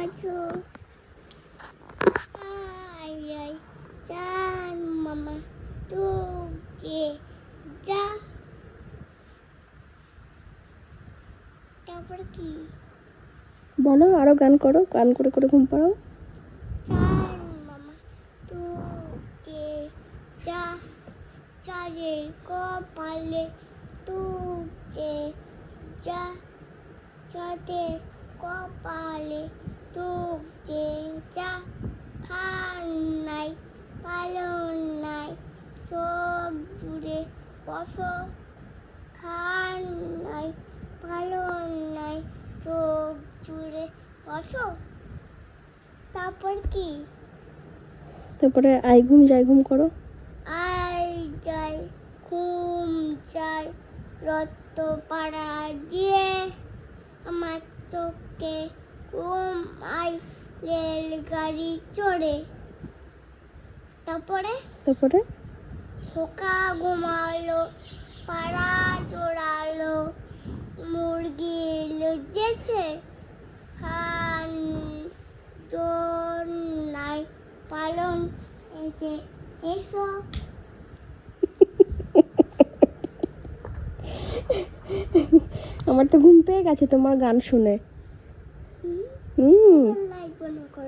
আছো? চান মামা তু যে যা। তারপর কি? বলো আরও গান করো গান করে করে ঘুম পাড়াও। চান মামা তু যে যা চারে কপালে তু যে যা চাঁদের কপালে খান নাই পালন নাই বসো খান নাই পালন নাই চোখ জুড়ে বসো। তারপর কি? তারপরে আই ঘুম যাই ঘুম করো। আই যাই ঘুম যাই রক্ত পাড়া দিয়ে আমার চোখে ঘুম আই রেলগাড়ি চড়ে। তারপরে? তারপরে? খোকা ঘুমালো পাড়া জোড়ালো মুরগি লুজেছে খান নাই পালন যে এসো। আমার তো ঘুম পেয়ে গেছে তোমার গান শুনে। 不能够